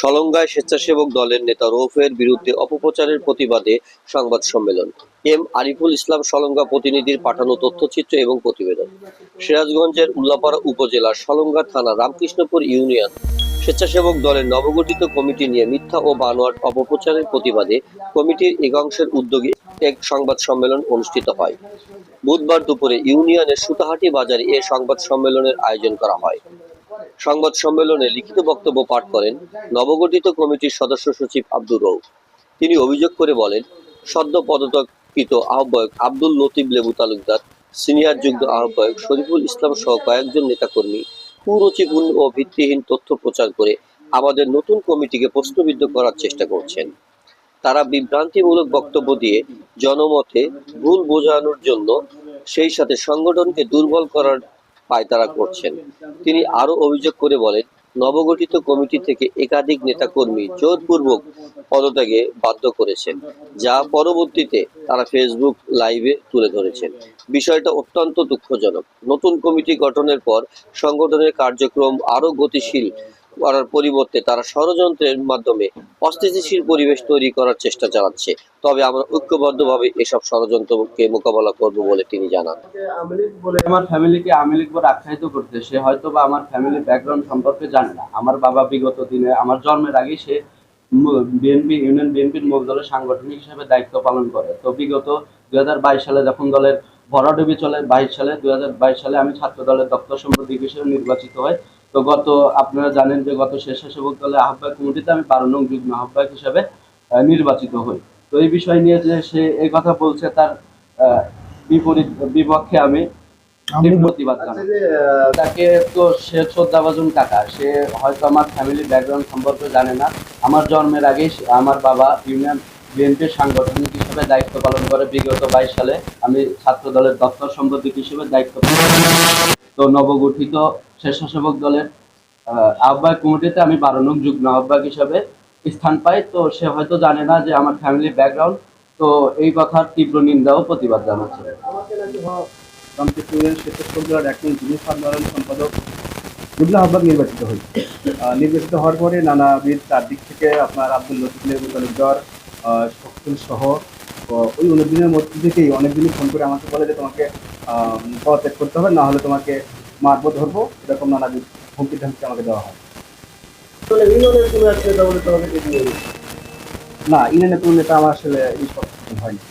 সলঙ্গায় স্বেচ্ছাসেবক দলের নেতা রৌফের বিরুদ্ধে অপপ্রচারের প্রতিবাদে সংবাদ সম্মেলন। এম. আরিফুল ইসলাম সলঙ্গা প্রতিনিধির পাঠানো তথ্যচিত্র এবং প্রতিবেদন। সিরাজগঞ্জের উল্লাপাড়া উপজেলার সলঙ্গা থানা রামকৃষ্ণপুর ইউনিয়ন। স্বেচ্ছাসেবক দলের নবগঠিত কমিটি নিয়ে মিথ্যা ও বানোয়াট অপপ্রচারের প্রতিবাদে কমিটির একাংশের উদ্যোগে এক সংবাদ সম্মেলন অনুষ্ঠিত হয়। বুধবার দুপুরে ইউনিয়নের সুতাহাটি বাজারে এ সংবাদ সম্মেলনের আয়োজন করা হয়। সংবাদ সম্মেলনে লিখিত বক্তব্য পাঠ করেন নবগঠিত কমিটির সদস্য সচিব আব্দুর রৌফ তিনি অভিযোগ করে বলেন, সদ্য পদত্যাগকৃত আহ্বায়ক আব্দুল লতিফ লেবু তালুকদার, সিনিয়র যুগ্ম আহ্বায়ক শরীফুল ইসলাম সহ কয়েকজন নেতাকর্মী কুরুচিপূর্ণ ও ভিত্তিহীন তথ্য প্রচার করে আমাদের নতুন কমিটিকে প্রশ্নবিদ্ধ করার চেষ্টা করছেন। তারা বিভ্রান্তিমূলক বক্তব্য দিয়ে জনমতে ভুল বোঝানোর জন্য সেই সাথে সংগঠনকে দুর্বল করার পায়তারা করছেন। তিনি আরও অভিযোগ করে বলেন, নবগঠিত কমিটি থেকে একাধিক নেতাকর্মী জোরপূর্বক পদত্যাগে বাধ্য করেছেন, যা পরবর্তীতে তারা ফেসবুক লাইভে তুলে ধরেছেন। বিষয়টা অত্যন্ত দুঃখজনক। নতুন কমিটি গঠনের পর সংগঠনের কার্যক্রম আরও গতিশীল করার পরিবর্তে তারা ষড়যন্ত্রের মাধ্যমে অস্থিতিশীল পরিবেশ তৈরি করার চেষ্টা চালাচ্ছে। তবে আমরা ঐক্যবদ্ধভাবে এসব ষড়যন্ত্রকে মোকাবেলা করব বলে তিনি জানান। আমার ফ্যামিলিকে আমেলিক বলে আখ্যায়িত করতে, সে হয়তো বা আমার ফ্যামিলি ব্যাকগ্রাউন্ড সম্পর্কে জানে না। আমার বাবা বিগত দিনে, আমার জন্মের আগে সে বিএনপি, ইউনিয়ন বিএনপির মুখ দলের সাংগঠনিক হিসেবে দায়িত্ব পালন করে। তো বিগত দুই হাজার বাইশ সালে যখন দলের ভরাডুবি চলে, বাইশ সালে, দুই হাজার বাইশ সালে আমি ছাত্র দলের দপ্তর সম্পাদক হিসেবে নির্বাচিত হই তো গত আপনারা জানেন যে গত স্বেচ্ছাসেবক দলের আহ্বায়ক কমিটিতে আমি বারো নং যুগ্ম আহ্বায়ক হিসেবে নির্বাচিত হই। তো এই বিষয় নিয়ে যে সে এই কথা বলছে তার আহ, বিপরীত বিপক্ষে আমি প্রতিবাদ জানাই। তাকে তো সে শ্রদ্ধাভাজন কাকা সে হয়তো আমার ফ্যামিলি ব্যাকগ্রাউন্ড সম্পর্কে জানে না। আমার জন্মের আগেই সে- আমার বাবা ইউনিয়ন বিএনপির সাংগঠনিক হিসেবে দায়িত্ব পালন করে বিগত বাইশ সালে আমি ছাত্র দলের দপ্তর সম্পাদক হিসেবে দায়িত্ব তো নবগঠিত স্বেচ্ছাসেবক দলের আহ, আহ্বায়ক কমিটিতে আমি বারো নং যুগ্ম আহ্বায়ক হিসেবে স্থান পাই। তো সে হয়তো জানে না যে আমার ফ্যামিলি ব্যাকগ্রাউন্ড তো এই কথার তীব্র নিন্দা ও প্রতিবাদ জানাচ্ছে। সম্পাদক নির্বাচিত হই। নির্বাচিত হওয়ার পরে নানাবিধ চারদিক থেকে আপনার আব্দুল লতিফ লেবু শকুল সহ ওই অনুদিনের দিনের মধ্যে থেকেই অনেকদিনই ফোন করে আমাকে বলে যে তোমাকে পদত্যাগ করতে হবে না হলে তোমাকে মারব ধরবো এরকম নানাবিধ হুমকি ধামকি আমাকে দেওয়া হয়। না ইউনিয়নের কোনো নেতা আমার আসলে এই সব হয়নি।